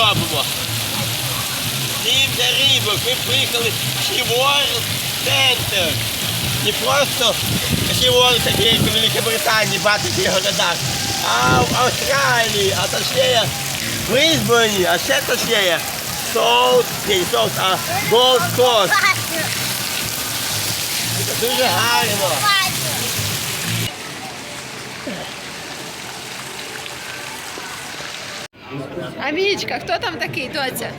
робимо. Дім для рибок. Ми приїхали в Шіворд центр. Не просто Шіворд, такий як у Великій Британії, бачите в городах, а в Австралії, а точніше в Брисбені, а ще точніше Соут, не Соут, а Голд Кост. Дуже гарно. А Вічка, хто там такий, доця?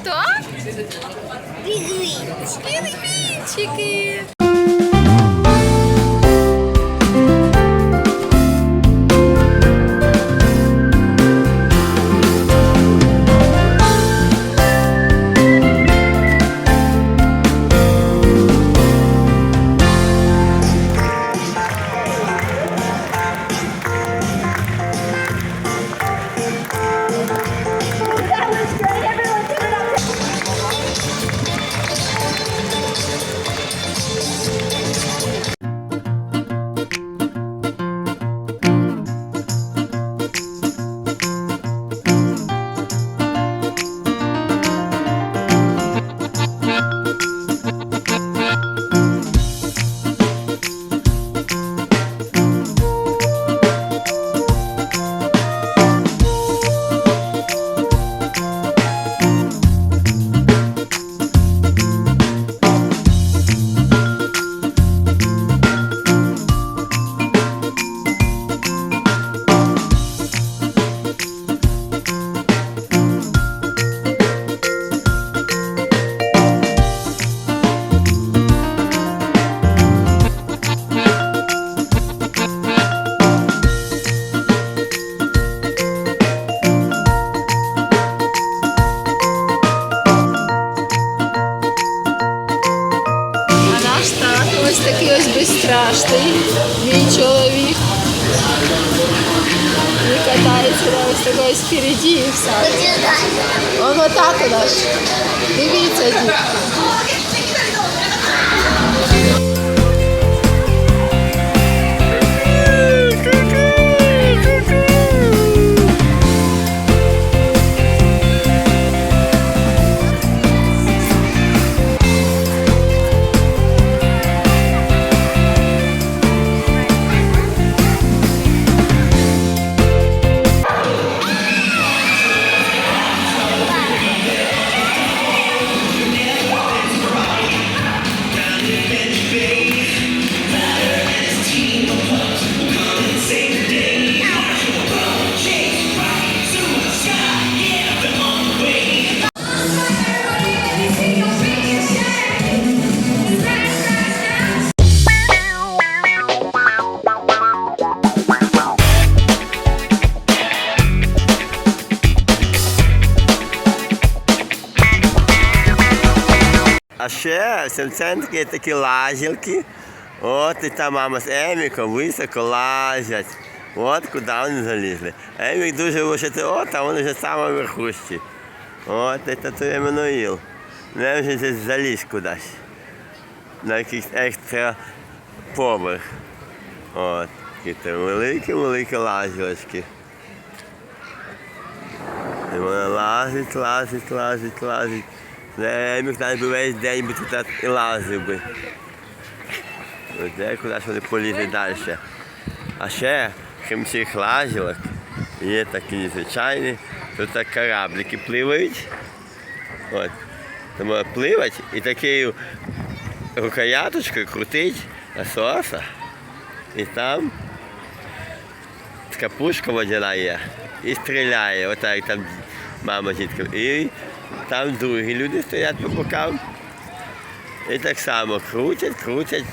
Хто? Пінгвінчики. Ось такий ось безстрашний, мій чоловік. І катається да, ось такий спереді і все. Воно так у нас. Дивіться, дітки. А ще є такі лазілки. От і та мама з Еміком високо лазять. От куди вони залізли. Емік дуже вишити, от, а вони вже саме верхушці. От це той Еммануїл. Не вже десь заліз кудись. На якийсь екстра поверх. От. І це великі-великі лазілочки. І вона лазить, лазить, лазить, лазить. Це Емік навіть би весь день би тут і лазив би. Де куди вони полізли далі. А ще, крім цих лазілок, є такі незвичайні, тут так кораблики пливають. От. Тому пливать і такою рукояточкою крутить насоса. І там така пушка водяна є і стріляє, отак там мама дітка. І там другі люди стоять по бокам. І так само крутять, крутять.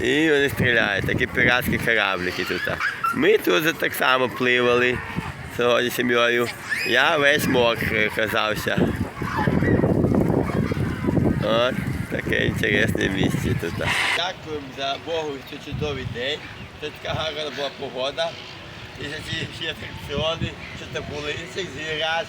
І вони стріляють, такі піратські кораблики тут. Ми тут так само пливали сьогодні сім'єю. Я весь мокрий оказався. От таке інтересне місце тут. Дякуємо за Богу за чудовий день. Це така гарна була погода. І за ці всі атракціони, що там були, і цих звірят,